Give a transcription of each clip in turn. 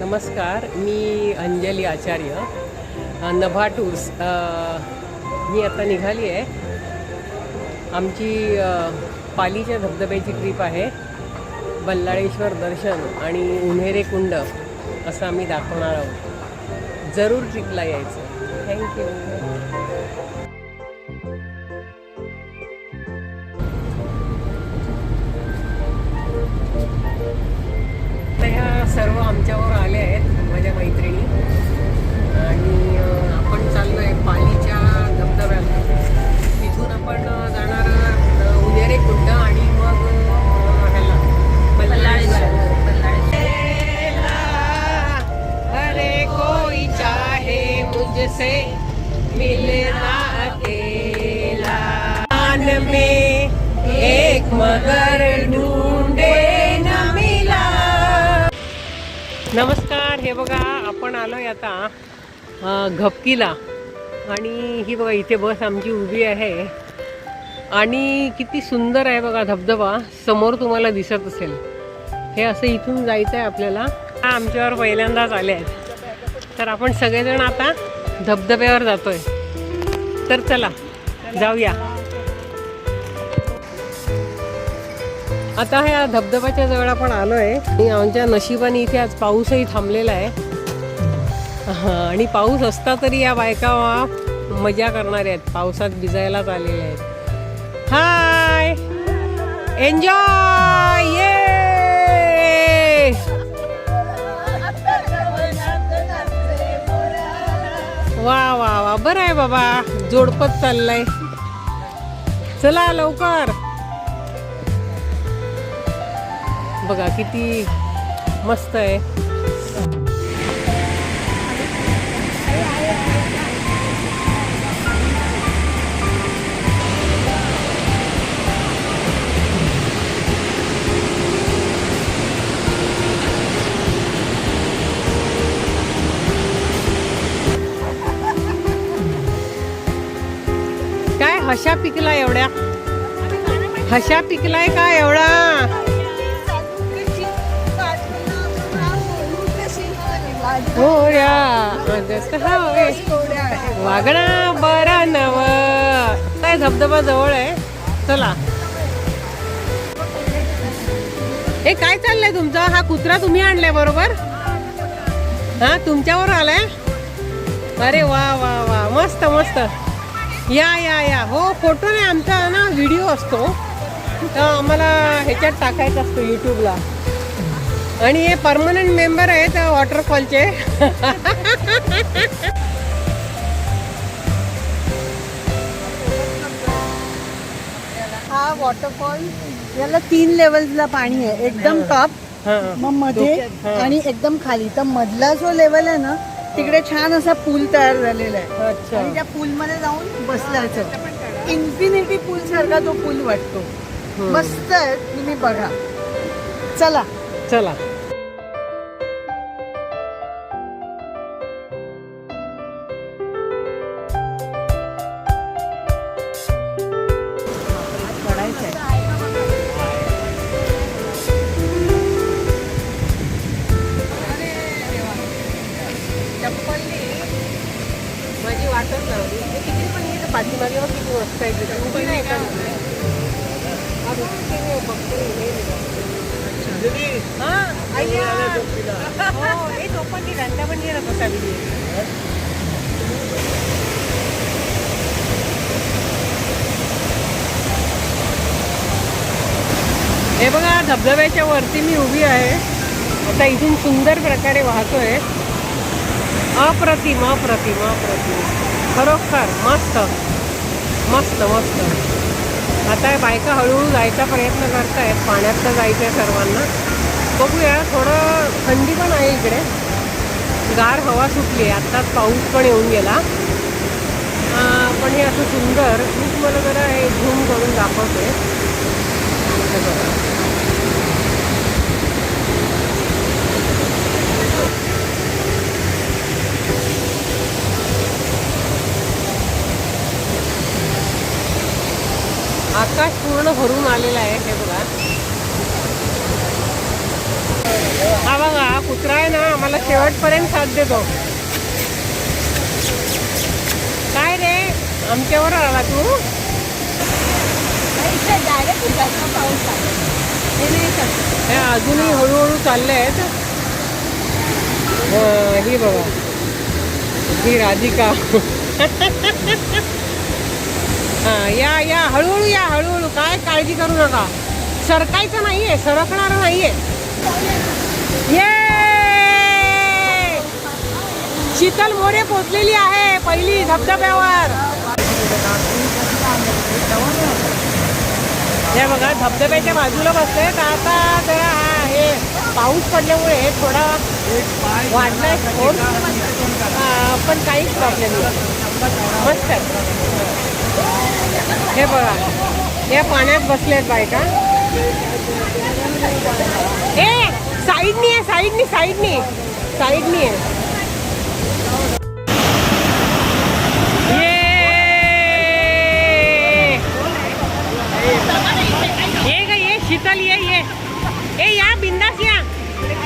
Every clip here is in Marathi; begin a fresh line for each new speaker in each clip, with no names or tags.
नमस्कार मी अंजली आचार्य नभा टूर्स मी आता निघाली आहे. आमची पालीच्या धबधब्याची ट्रिप आहे बल्लाळेश्वर दर्शन आणि उन्हेरे कुंड असं आम्ही दाखवणार आहोत. जरूर ट्रिपला यायचं. थँक्यू नमस्कार हे बघा आपण आलो आहे आता घपकीला. आणि ही बघा इथे बस आमची उभी आहे. आणि किती सुंदर आहे बघा धबधबा. समोर तुम्हाला दिसत असेल. हे असं इथून जायचं आहे आपल्याला आमच्यावर पहिल्यांदाच आले आहेत तर आपण सगळेजण आता धबधब्यावर जातोय. तर चला जाऊया. आता ह्या धबधब्याच्या जवळ आपण आलोय. आणि आमच्या नशिबाने इथे आज पाऊसही थांबलेला आहे. हां आणि पाऊस असता तरी या बायका मजा करणाऱ्या आहेत. पावसात भिजायलाच आलेल्या आहेत. हाय एन्जॉय ये वा वा वा. बरं आहे बाबा. जोडपत चाललंय. चला लवकर. बघा किती मस्त आहे. काय हशा पिकला एवढ्या? हशा पिकलाय का एवढा? हो वागणा बरा नव. काय धबधबा जवळ आहे? चला. हे काय चाललंय तुमचं? हा कुत्रा तुम्ही आणलाय बरोबर? हा तुमच्यावर आलाय? अरे वा वा वा. मस्त मस्त. या या या. हो फोटो नाही आमचा ना व्हिडिओ असतो. तर आम्हाला ह्याच्यात टाकायचा असतो यूट्यूबला आणि हे परमनंट मेंबर आहेत वॉटरफॉलचे
हा वॉटरफॉल याला तीन लेवलला पाणी आहे. एकदम टॉप मग मध्ये. आणि एकदम खाली. तर मधला जो लेवल आहे ना तिकडे छान असा पूल तयार झालेला आहे.
अच्छा.
आणि त्या पूल मध्ये जाऊन बसलायचं इन्फिनिटी पूल सारखा तो पूल वाटतो. मस्त आहे तुम्ही बघा. चला.
चला. रंटा पण गेला बसायला हे बघा धबधब्याच्या वरती मी उभी आहे. आता इथून सुंदर प्रकारे वाहतोय. अप्रतिम अप्रतिम अप्रतिम. खरोखर मस्त. मस्त मस्त. आता बायका हळूहळू जायचा प्रयत्न करतायत पाण्यात तर जायचं आहे सर्वांना. बघूया थोडं थंडी पण आहे इकडे. गार हवा सुटली आहे आत्ताच पाऊस पण येऊन गेला. पण हे असं सुंदर. मी तुम्हाला जरा हे झूम करून दाखवते बघा पूर्ण भरून आलेलं आहे हे बघा. हा बघा कुत्रा आहे ना आम्हाला शेवटपर्यंत साथ देतो. काय रे? आमच्यावर आला तू?
पाऊस हे
अजूनही हळूहळू चालले आहेत ही बघा. ही राधिका. हां या या हळूहळू या हळूहळू. काय काळजी करू नका. सरकायचं नाहीये सरकणार नाहीये. ये! शीतल मोरे पोचलेली आहे पहिली धबधब्यावर. हे बघा धबधब्याच्या बाजूला बसते तर आता जरा हा हे पाऊस पडल्यामुळे थोडा वाढलाय फोर्स पण काहीच प्रॉब्लेम नाही. मस्त आहे. हे बघा. या पाण्यात बसलेत बायका. ए साईडनी आहे साईडनी साईडनी. साईडनी आहे. ग ये शीतल ये ये. ए या बिंदास या.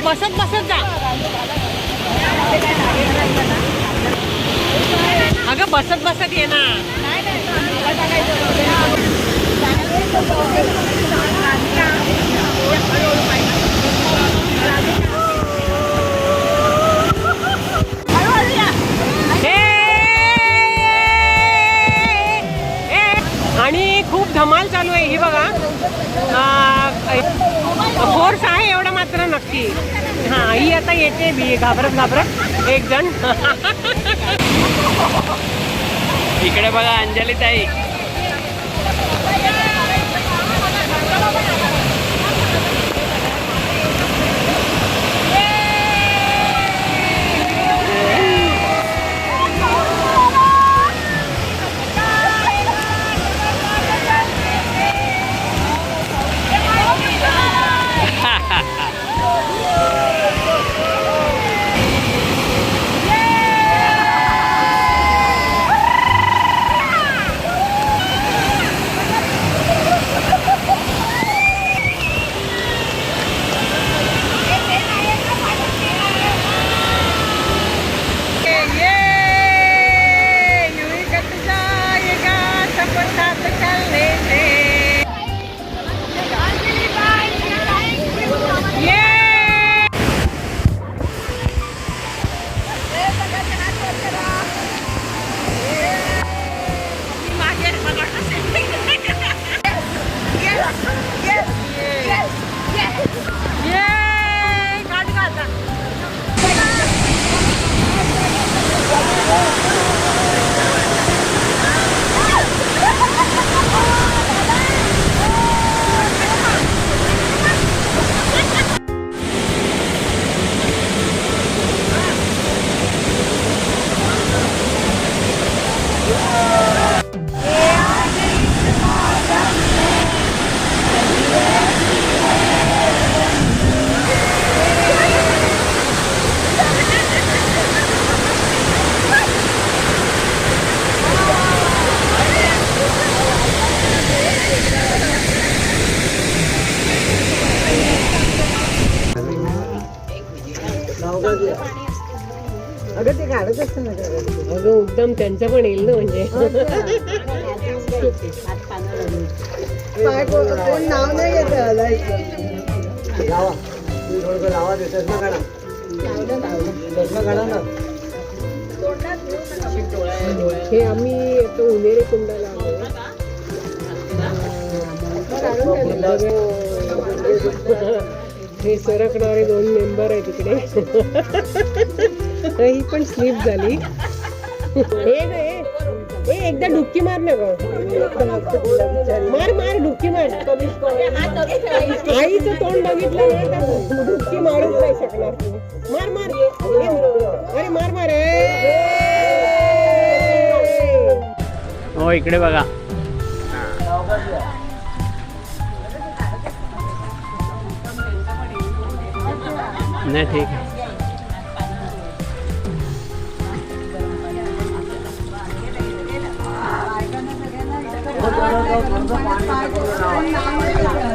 बसत बसत जा. अगं बसत बसत ये ना. आणि खूप धमाल चालू आहे ही बघा. फोर्स आहे एवढा मात्र नक्की. हा ही आता येते बी घाबरत घाबरत. एक जण.
इकडे बघा अंजली ताई.
अगं ते काढत असतं ना
अगं एकदम त्यांचं पण येईल ना म्हणजे.
कोण नाव नाही घेत हलायचं.
लावा. तुम्ही थोडंसं लावा ते चष्मा काढा. चष्मा काढा ना.
हे आम्ही उन्हेरे कुंडाला आलो. हे सरकणारे दोन मेंबर आहे तिकडे ही पण स्लिप झाली. हे ग ए, एकदा डुबकी मार ना ग. मार मार डुबकी मार. आईचं तोंड बघितलं ना तर डुबकी मारूच नाही शकणार मार मार. अरे मार मार. ए.
हो इकडे बघा. หน้าที่ครับ Thank you.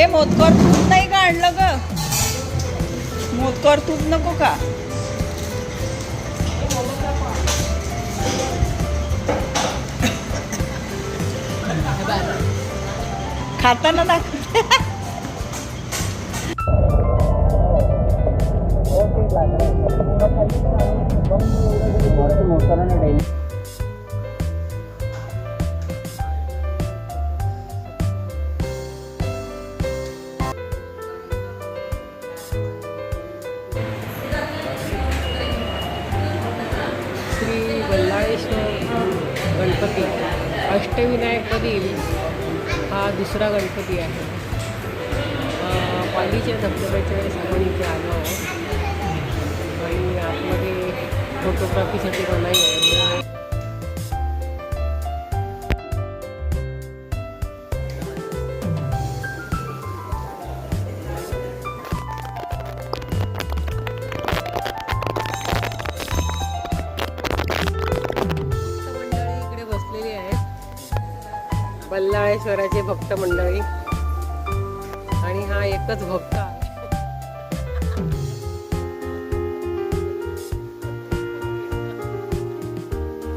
ए मोदकर तूप नाही का आणलं ग? मोदकर तूप नको का? खाताना दाखवते
अष्टविनायकमधील हा दुसरा गणपती आहे. पालीच्या धबधब्याच्या वेळेस आपण इथे आलो आहोत. आणि आतमध्ये फोटोग्राफीसाठी पण नाही आहे. बल्लाळेश्वराचे भक्त मंडळी. आणि हा एकच भक्त